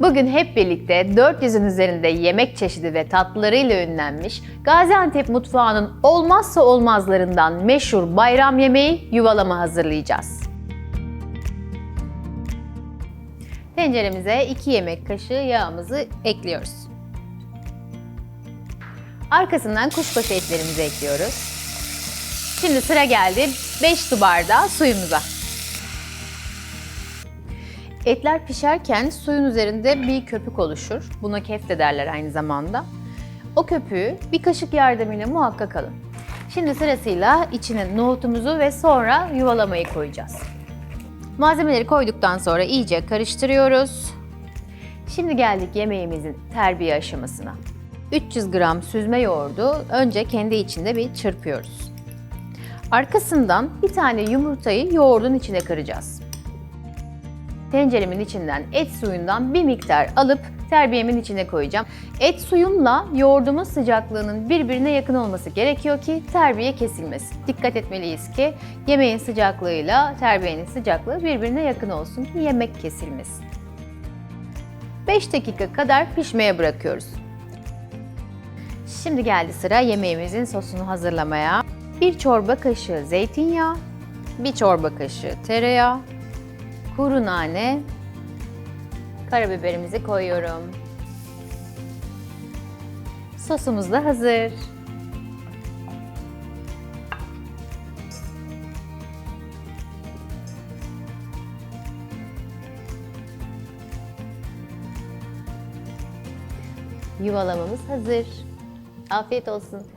Bugün hep birlikte 400'ün üzerinde yemek çeşidi ve tatlılarıyla ünlenmiş Gaziantep mutfağının olmazsa olmazlarından meşhur bayram yemeği yuvalama hazırlayacağız. Tenceremize 2 yemek kaşığı yağımızı ekliyoruz. Arkasından kuşbaşı etlerimizi ekliyoruz. Şimdi sıra geldi 5 su bardağı suyumuza. Etler pişerken suyun üzerinde bir köpük oluşur. Buna kefte derler aynı zamanda. O köpüğü bir kaşık yardımıyla muhakkak alın. Şimdi sırasıyla içine nohutumuzu ve sonra yuvalamayı koyacağız. Malzemeleri koyduktan sonra iyice karıştırıyoruz. Şimdi geldik yemeğimizin terbiye aşamasına. 300 gram süzme yoğurdu önce kendi içinde bir çırpıyoruz. Arkasından bir tane yumurtayı yoğurdun içine kıracağız. Tenceremin içinden et suyundan bir miktar alıp terbiyemin içine koyacağım. Et suyumla yoğurdumun sıcaklığının birbirine yakın olması gerekiyor ki terbiye kesilmesin. Dikkat etmeliyiz ki yemeğin sıcaklığıyla terbiyenin sıcaklığı birbirine yakın olsun ki yemek kesilmesin. 5 dakika kadar pişmeye bırakıyoruz. Şimdi geldi sıra yemeğimizin sosunu hazırlamaya. 1 çorba kaşığı zeytinyağı, 1 çorba kaşığı tereyağı, kuru nane, karabiberimizi koyuyorum. Sosumuz da hazır. Yuvalamamız hazır. Afiyet olsun.